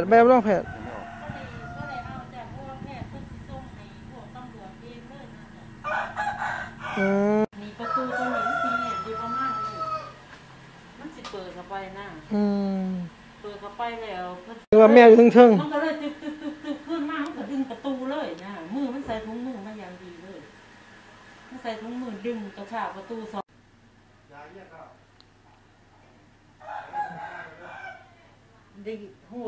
ทย์แบบรองแพทย์ก็เลยเอาจากพวกแพทย์เพิ่นสิส่งให้พวกตำรวจเองเลยนะจ๊ะอืมนี่ประตูตรงนี้มันสิแหนอยู่ประมาณนี้มันสิเปิดเข้าไปนะอืมเปิดเข้าไปแล้วเพิ่นคือว่าแม่อยู่เทิงมันก็เลยตึกตึกตึกตึกขึ้นมามันก็ดึงประตูเลยนะมือมันใส่ถุงมือมาอย่างดีเลยมันใส่ถุงมือดึงกระชากประตูสองได้หู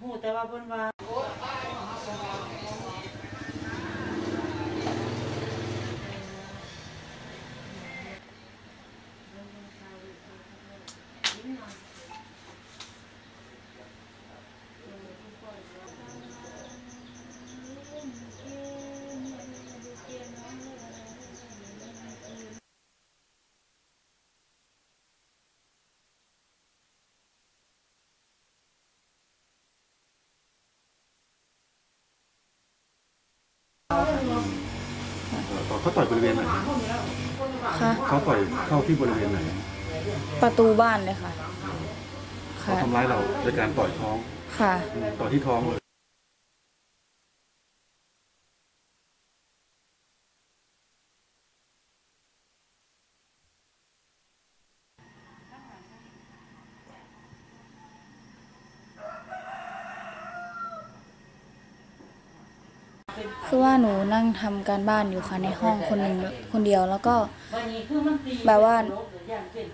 หูแต่ว่าเพิ่นว่า เขาต่อยบริเวณไหนค่ะ เขาต่อยเข้าที่บริเวณไหนประตูบ้านเลยค่ะ เขาค่ะ ทำร้ายเราโดยการต่อยท้องค่ะ ต่อยที่ท้องเลย คือว่าหนูนั่งทำการบ้านอยู่ค่ะในห้องคนหนึ่งคนเดียวแล้วก็แบบว่า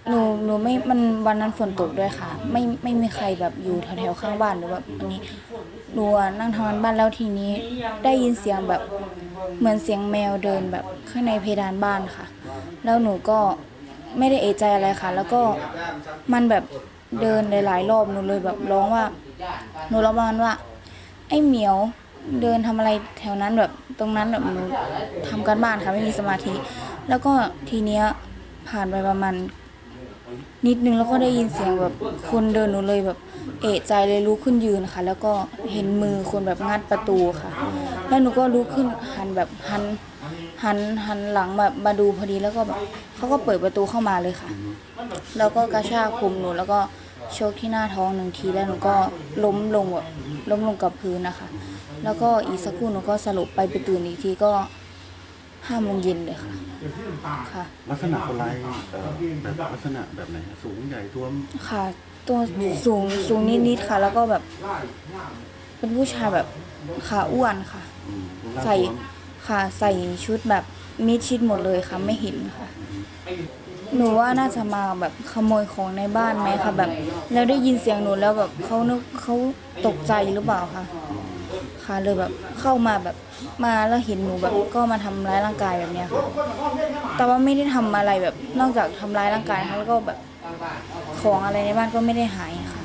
หนูหนูไม่มันวันนั้นฝนตกด้วยค่ะ ไม่ไม่มีใครแบบอยู่แถวๆข้างบ้านหรือแบบอันนี้หนูนั่งทำงานบ้านแล้วทีนี้ได้ยินเสียงแบบเหมือนเสียงแมวเดินแบบข้างในเพดานบ้านค่ะ แล้วหนูก็ไม่ได้เอะใจอะไรค่ะ แล้วก็มันแบบเดินหลายๆรอบหนูเลยแบบร้องว่า หนูร้องประมาณว่า ไอ้เหมียว เดินทำอะไรแถวนั้นแบบตรงนั้นแบบหนูทำการบ้านค่ะไม่มีสมาธิ แล้วก็ทีเนี้ยผ่านไปประมาณนิดนึงแล้วก็ได้ยินเสียงแบบคนเดินหนูเลยแบบเอะใจเลยลุกขึ้นยืนค่ะ แล้วก็เห็นมือคนแบบงัดประตูค่ะ แล้วหนูก็ลุกขึ้นหันแบบหันหันหันหลังแบบมาดูพอดีแล้วก็แบบเขาก็เปิดประตูเข้ามาเลยค่ะ แล้วก็กระชากผมหนูแล้วก็ โชกที่หน้าท้องหนึ่งทีแล้วหนูก็ล้มลงแบบล้มลงกับพื้นนะคะ แล้วก็อีกสักครู่หนูก็สลบไปไปตื่นอีกทีก็ห้าโมงเย็นเลยค่ะ ค่ะ ลักษณะคนร้ายเอ่อแบบลักษณะแบบไหนสูงใหญ่ท้วม ค่ะ ตัวสูงสูงนิดๆค่ะ แล้วก็แบบ เป็นผู้ชายแบบขาอ้วนค่ะ อืมรูปร่างใส่ ท้วม ค่ะใส่ชุดแบบมิดชิดหมดเลยค่ะไม่เห็นค่ะ หนูว่าน่าจะมาแบบขโมยของในบ้านไหมคะแบบ แล้วได้ยินเสียงหนูแล้วแบบเขานึกเขาตกใจหรือเปล่าคะค่ะเลยแบบเข้ามาแบบมาแล้วเห็นหนูแบบก็มาทำร้ายร่างกายแบบเนี้ยค่ะแต่ว่าไม่ได้ทำอะไรแบบนอกจากทำร้ายร่างกายแล้วก็แบบของอะไรในบ้านก็ไม่ได้หายค่ะ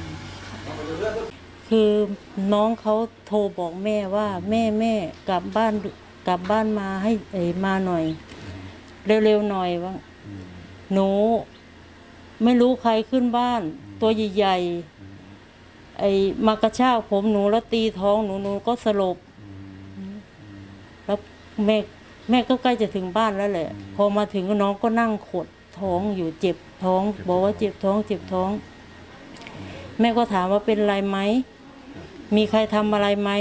คือน้องเขาโทรบอกแม่ว่าแม่แม่กลับบ้าน กลับบ้านมาให้เอยมาหน่อย เร็วๆหน่อยว่าหนู ไม่รู้ใครขึ้นบ้าน ตัวใหญ่ๆไอ้มากระชากผมหนูแล้วตีท้องหนูหนูก็สลบแล้วแม่แม่ก็ใกล้จะถึงบ้านแล้วแหละ พอมาถึงน้องก็นั่งขดท้องอยู่เจ็บท้อง บอกว่าเจ็บท้อง เจ็บท้อง แม่ก็ถามว่าเป็นอะไรไหม มีใครทำอะไรไหม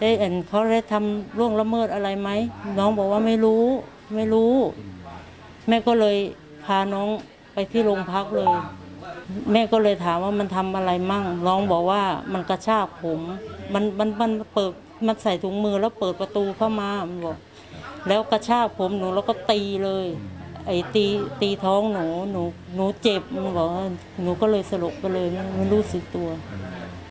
ได้เห็นเขาได้ทำร่วงละเมิดอะไรไหมน้องบอกว่าไม่รู้ไม่รู้ แม่ก็เลยพาน้องไปที่โรงพักเลย แม่ก็เลยถามว่ามันทำอะไรมั่ง น้องบอกว่ามันกระชากผมมันมันมันเปิดมันใส่ถุงมือแล้วเปิดประตูเข้ามามันบอก แล้วกระชากผมหนูแล้วก็ตีเลย ไอ้ตีตีท้องหนูหนูหนูเจ็บมันบอกว่าหนูก็เลยสลบไปเลยไม่รู้สึกตัว